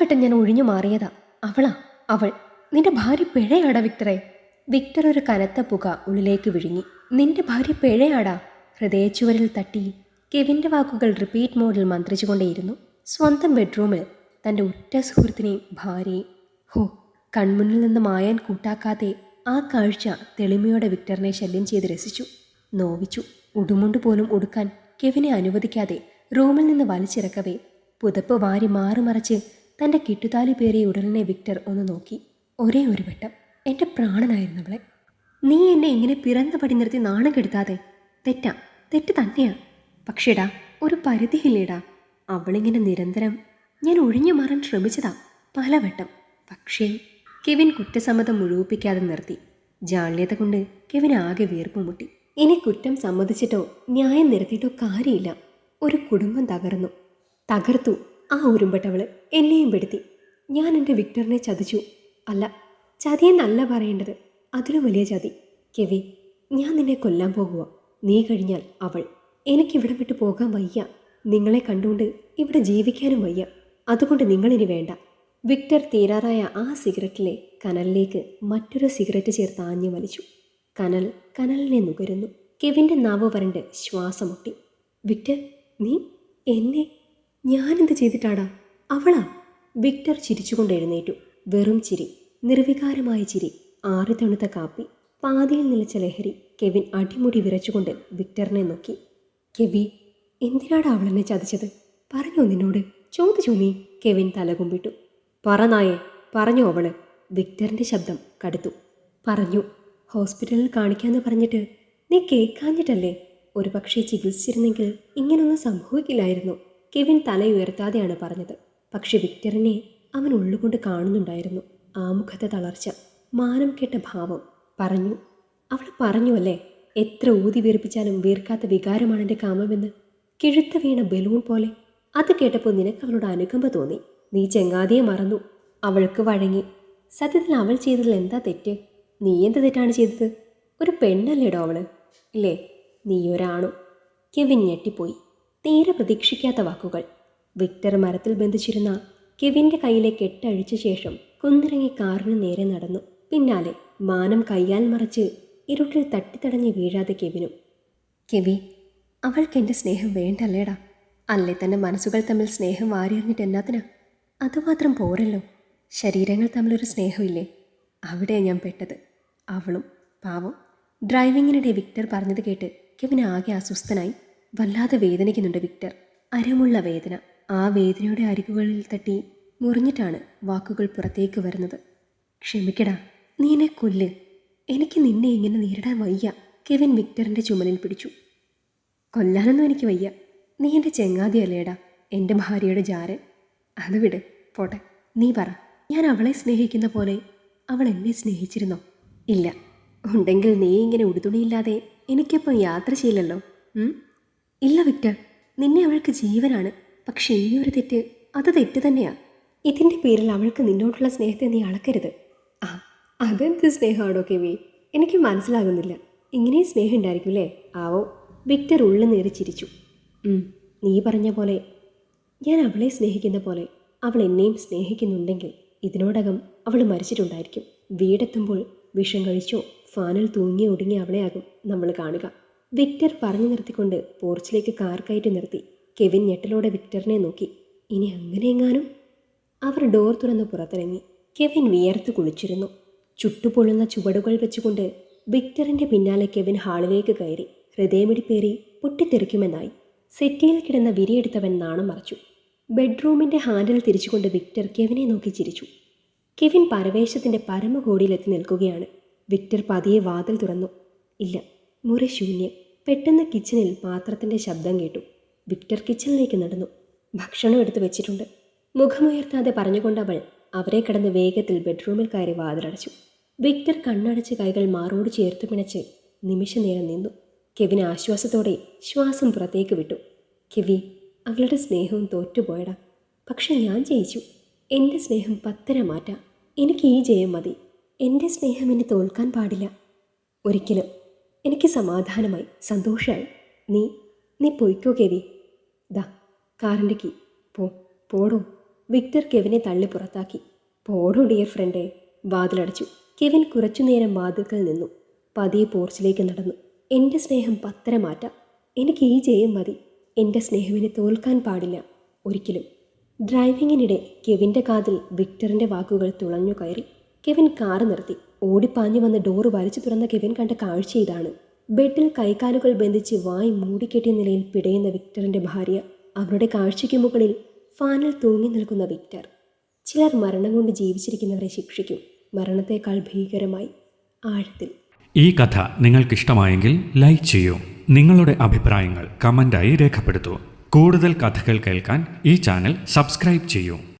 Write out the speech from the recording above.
പലവട്ടം ഞാൻ ഒഴിഞ്ഞു മാറിയതാ. അവളാ അവൾ. നിന്റെ ഭാര്യ പിഴയാടാ വിക്ടറെ. വിക്ടർ ഒരു കനത്ത പുക ഉള്ളിലേക്ക് വിഴുങ്ങി. നിന്റെ ഭാര്യ പിഴയാടാ. ഹൃദയച്ചുവരിൽ തട്ടി കെവിന്റെ വാക്കുകൾ റിപ്പീറ്റ് മോഡിൽ മന്ത്രിച്ചുകൊണ്ടേയിരുന്നു. സ്വന്തം ബെഡ്റൂമിൽ തന്റെ ഉറ്റ സുഹൃത്തിനെയും ഭാര്യയും ഹോ കൺമുന്നിൽ നിന്ന് മായാൻ കൂട്ടാക്കാതെ ആ കാഴ്ച തെളിമയോടെ വിക്ടറിനെ ശല്യം ചെയ്ത് രസിച്ചു. നോവിച്ചു. ഉടുമുണ്ട് പോലും ഉടുക്കാൻ കെവിനെ അനുവദിക്കാതെ റൂമിൽ നിന്ന് വലിച്ചിറക്കവേ പുതപ്പ് വാരി മാറുമറച്ച് തന്റെ കിട്ടുതാലി പേറിയ ഉടലിനെ വിക്ടർ ഒന്ന് നോക്കി. ഒരേ ഒരു വട്ടം. എന്റെ പ്രാണനായിരുന്നവളെ നീ എന്നെ ഇങ്ങനെ പിറന്ന പടി നിർത്തി നാണം കെടുത്താതെ. തെറ്റാ തെറ്റ് തന്നെയാ. പക്ഷേടാ ഒരു പരിധിയില്ലേടാ. അവളിങ്ങനെ നിരന്തരം ഞാൻ ഒഴിഞ്ഞു മാറാൻ ശ്രമിച്ചതാ പലവട്ടം. പക്ഷേ കെവിൻ കുറ്റസമ്മതം മുഴുവിപ്പിക്കാതെ നിർത്തി. ജാള്യത കൊണ്ട് കെവിൻ ആകെ വീർപ്പ് മുട്ടി. ഇനി കുറ്റം സമ്മതിച്ചിട്ടോ ന്യായം നിരത്തിയിട്ടോ കാര്യമില്ല. ഒരു കുടുംബം തകർന്നു. തകർത്തു. ആ ഉരുമ്പട്ടവൾ എന്നെയും പെടുത്തി. ഞാൻ എന്റെ വിക്ടറിനെ ചതിച്ചു. അല്ല ചതിയെന്നല്ല പറയേണ്ടത് അതിലും വലിയ ചതി. കെവി ഞാൻ നിന്നെ കൊല്ലാൻ പോകുക നീ കഴിഞ്ഞാൽ അവൾ. എനിക്കിവിടെ വിട്ട് പോകാൻ വയ്യ. നിങ്ങളെ കണ്ടുകൊണ്ട് ഇവിടെ ജീവിക്കാനും വയ്യ. അതുകൊണ്ട് നിങ്ങളിനി വേണ്ട. വിക്ടർ തീരാറായ ആ സിഗരറ്റിലെ കനലിലേക്ക് മറ്റൊരു സിഗരറ്റ് ചേർത്ത് ആഞ്ഞു വലിച്ചു. കനൽ കനലിനെ നുകരുന്നു. കെവിന്റെ നാവ് വരണ്ട് ശ്വാസമുട്ടി വിക്ടർ നീ എന്നെ ഞാനെന്ത് ചെയ്തിട്ടാടാ? അവളാ? വിക്ടർ ചിരിച്ചുകൊണ്ട് എഴുന്നേറ്റു വെറും ചിരി നിർവികാരമായ ചിരി ആറി തണുത്ത കാപ്പി പാതിയിൽ നിലച്ച ലഹരി കെവിൻ അടിമുടി വിറച്ചുകൊണ്ട് വിക്ടറിനെ നോക്കി. കെവി എന്തിനാടാ അവളെന്നെ ചതിച്ചത്? പറഞ്ഞോ നിന്നോട്. ചോദിച്ചു നീ കെവിൻ തലകുമ്പിട്ടു. പറനായേ പറഞ്ഞു അവൾ. വിക്ടറിന്റെ ശബ്ദം കടുത്തു. പറഞ്ഞു ഹോസ്പിറ്റലിൽ കാണിക്കാന്ന് പറഞ്ഞിട്ട് നീ കേൾക്കാഞ്ഞിട്ടല്ലേ? ഒരു പക്ഷേ ചികിത്സിച്ചിരുന്നെങ്കിൽ ഇങ്ങനൊന്നും സംഭവിക്കില്ലായിരുന്നു. കെവിൻ തല ഉയർത്താതെയാണ് പറഞ്ഞത്. പക്ഷെ വിക്ടറിനെ അവൻ ഉള്ളുകൊണ്ട് കാണുന്നുണ്ടായിരുന്നു. ആ മുഖത്തെ തളർച്ച മാനം കേട്ട ഭാവം. പറഞ്ഞു അവൾ പറഞ്ഞു അല്ലേ എത്ര ഊതി വീർപ്പിച്ചാലും വീർക്കാത്ത വികാരമാണ് എന്റെ കാമമെന്ന്? കിഴുത്ത വീണ ബലൂൺ പോലെ. അത് കേട്ടപ്പോൾ നിനക്ക് അവളോട് അനുകമ്പ തോന്നി. നീ ചെങ്ങാതിയെ മറന്നു. അവൾക്ക് വഴങ്ങി സത്യത്തിൽ അവൾ ചെയ്തതിൽ എന്താ തെറ്റ്? നീ എന്ത് തെറ്റാണ് ചെയ്തത്? ഒരു പെണ്ണല്ലേടോ അവൾ? ഇല്ലേ നീ ഒരാണോ കെവിൻ ഞെട്ടിപ്പോയി. തീരെ പ്രതീക്ഷിക്കാത്ത വാക്കുകൾ. വിക്ടർ മരത്തിൽ ബന്ധിച്ചിരുന്ന കെവിന്റെ കയ്യിലെ കെട്ടഴിച്ച ശേഷം കുന്നിറങ്ങി കാറിന് നേരെ നടന്നു. പിന്നാലെ മാനം കയ്യാൽ മറച്ച് ഇരുട്ടിൽ തട്ടിത്തടഞ്ഞ് വീഴാതെ കെവിനും കെവി അവൾക്ക് എന്റെ സ്നേഹം വേണ്ടല്ലേടാ? അല്ലേ തന്നെ മനസ്സുകൾ തമ്മിൽ സ്നേഹം വാരിയെറിഞ്ഞിട്ട് എന്നാത്തിനാ? അതുമാത്രം പോരല്ലോ. ശരീരങ്ങൾ തമ്മിലൊരു സ്നേഹമില്ലേ? അവിടെയാണ് ഞാൻ പെട്ടത്. അവളും പാവം ഡ്രൈവിങ്ങിനിടെ വിക്ടർ പറഞ്ഞത് കേട്ട് കെവിൻ ആകെ അസ്വസ്ഥനായി. വല്ലാതെ വേദനിക്കുന്നുണ്ട് വിക്ടർ. അരമുള്ള വേദന. ആ വേദനയുടെ അരികുകളിൽ തട്ടി മുറിഞ്ഞിട്ടാണ് വാക്കുകൾ പുറത്തേക്ക് വരുന്നത്. ക്ഷമിക്കടാ നീ എന്നെ കൊല്ല്. എനിക്ക് നിന്നെ ഇങ്ങനെ നേരിടാൻ വയ്യ. കെവിൻ വിക്ടറിന്റെ ചുമലിൽ പിടിച്ചു. കൊല്ലാനൊന്നും എനിക്ക് വയ്യ. നീ എന്റെ ചെങ്ങാതിയല്ലേടാ എന്റെ ഭാര്യയുടെ ജാരൻ. അത് വിട് പോട്ടെ. നീ പറ ഞാൻ അവളെ സ്നേഹിക്കുന്ന പോലെ അവൾ എന്നെ സ്നേഹിച്ചിരുന്നോ? ഇല്ല. ഉണ്ടെങ്കിൽ നീ ഇങ്ങനെ ഉടുതുണിയില്ലാതെ എനിക്കിപ്പം യാത്ര ചെയ്യില്ലല്ലോ? ഇല്ല വിക്ടർ. നിന്നെ അവൾക്ക് ജീവനാണ്. പക്ഷേ ഈ ഒരു തെറ്റ് അത് തെറ്റ് തന്നെയാണ് ഇതിന്റെ പേരിൽ അവൾക്ക് നിന്നോടുള്ള സ്നേഹത്തെ നീ അളക്കരുത്. ആ അതെന്ത് സ്നേഹമാണോ കെ വി എനിക്ക് മനസ്സിലാകുന്നില്ല. ഇങ്ങനെ സ്നേഹം ഉണ്ടായിരിക്കും അല്ലേ ആവോ. വിക്ടർ ഉള്ളു നേറി ചിരിച്ചു. നീ പറഞ്ഞ പോലെ. ഞാൻ അവളെ സ്നേഹിക്കുന്ന പോലെ. അവൾ എന്നെയും സ്നേഹിക്കുന്നുണ്ടെങ്കിൽ ഇതിനോടകം അവൾ മരിച്ചിട്ടുണ്ടായിരിക്കും. വീടെത്തുമ്പോൾ വിഷം കഴിച്ചോ ഫാനിൽ തൂങ്ങി ഒടുങ്ങി അവളെയാകും നമ്മൾ കാണുക. വിക്ടർ പറഞ്ഞു നിർത്തിക്കൊണ്ട് പോർച്ചിലേക്ക് കാർ കയറ്റി നിർത്തി. കെവിൻ ഞെട്ടലോടെ വിക്ടറിനെ നോക്കി. ഇനി അങ്ങനെയെങ്ങാനും? അവർ ഡോർ തുറന്ന് പുറത്തിറങ്ങി. കെവിൻ വിയർത്ത് കുളിച്ചിരുന്നു. ചുട്ടുപൊള്ളുന്ന ചുവടുകൾ വെച്ചുകൊണ്ട് വിക്ടറിന്റെ പിന്നാലെ കെവിൻ ഹാളിലേക്ക് കയറി. ഹൃദയമിടിപ്പേറി പൊട്ടിത്തെറിക്കുമെന്നായി. സെറ്റിയിൽ കിടന്ന വിരിയെടുത്തവൻ നാണം മറച്ചു. ബെഡ്റൂമിന്റെ ഹാൻഡിൽ തിരിച്ചുകൊണ്ട് വിക്ടർ കെവിനെ നോക്കി ചിരിച്ചു. കെവിൻ പരവേശത്തിന്റെ പരമകോടിയിലെത്തി നിൽക്കുകയാണ്. വിക്ടർ പതിയെ വാതിൽ തുറന്നു. ഇല്ല മുറി ശൂന്യം പെട്ടെന്ന് കിച്ചണിൽ പാത്രത്തിന്റെ ശബ്ദം കേട്ടു. വിക്ടർ കിച്ചണിലേക്ക് നടന്നു. ഭക്ഷണം എടുത്തു വെച്ചിട്ടുണ്ട്. മുഖമുയർത്താതെ പറഞ്ഞുകൊണ്ട് അവൾ അവരെ കടന്ന് വേഗത്തിൽ ബെഡ്റൂമിൽ കയറി വാതിലടച്ചു. വിക്ടർ കണ്ണടച്ച് കൈകൾ മാറോട് ചേർത്ത് പിണച്ച് നിമിഷനേരം നിന്നു. കെവിൻ ആശ്വാസത്തോടെ ശ്വാസം പുറത്തേക്ക് വിട്ടു. കെവി അവളുടെ സ്നേഹവും തോറ്റുപോയടാ. പക്ഷെ ഞാൻ ജയിച്ചു. എന്റെ സ്നേഹം പത്തര മാറ്റാം. എനിക്ക് ഈ ജയം മതി. എന്റെ സ്നേഹം എന്നെ തോൽക്കാൻ പാടില്ല. ഒരിക്കലും എനിക്ക് സമാധാനമായി. സന്തോഷമായി നീ നീ പൊയ്ക്കോ കെവി. ദാ കാറിന്റെ കീ. പോ പോടോ. വിക്ടർ കെവിനെ തള്ളി പുറത്താക്കി. പോടോ ഡിയർ ഫ്രണ്ടേ. വാതിലടച്ചു. കെവിൻ കുറച്ചുനേരം വാതിൽക്കൽ നിന്നു. പതിയെ പോർച്ചിലേക്ക് നടന്നു. എന്റെ സ്നേഹം പത്തര മാറ്റാം എനിക്ക് ഈ ജയം മതി. എന്റെ സ്നേഹവിനെ തോൽക്കാൻ പാടില്ല. ഒരിക്കലും. ഡ്രൈവിങ്ങിനിടെ കെവിന്റെ കാതിൽ വിക്ടറിന്റെ വാക്കുകൾ തുളഞ്ഞു കയറി. കെവിൻ കാറ് നിർത്തി. ഓടിപ്പാഞ്ഞു വന്ന് ഡോറ് വലിച്ചു തുറന്ന കെവിൻ കണ്ട കാഴ്ച ഇതാണ്. ബെഡിൽ കൈകാലുകൾ ബന്ധിച്ച് വായി മൂടിക്കെട്ടിയ നിലയിൽ പിടയുന്ന വിക്ടറിന്റെ ഭാര്യ. അവരുടെ കാഴ്ചയ്ക്ക് മുകളിൽ ഫാനിൽ തൂങ്ങി നിൽക്കുന്ന വിക്ടർ. ചിലർ മരണം കൊണ്ട് ജീവിച്ചിരിക്കുന്നവരെ ശിക്ഷിക്കും. മരണത്തെക്കാൾ ഭീകരമായി ആഴത്തിൽ. ഈ കഥ നിങ്ങൾക്കിഷ്ടമായെങ്കിൽ ലൈക്ക് ചെയ്യൂ. നിങ്ങളുടെ അഭിപ്രായങ്ങൾ കമന്റായി രേഖപ്പെടുത്തൂ. കൂടുതൽ കഥകൾ കേൾക്കാൻ ഈ ചാനൽ സബ്സ്ക്രൈബ് ചെയ്യൂ.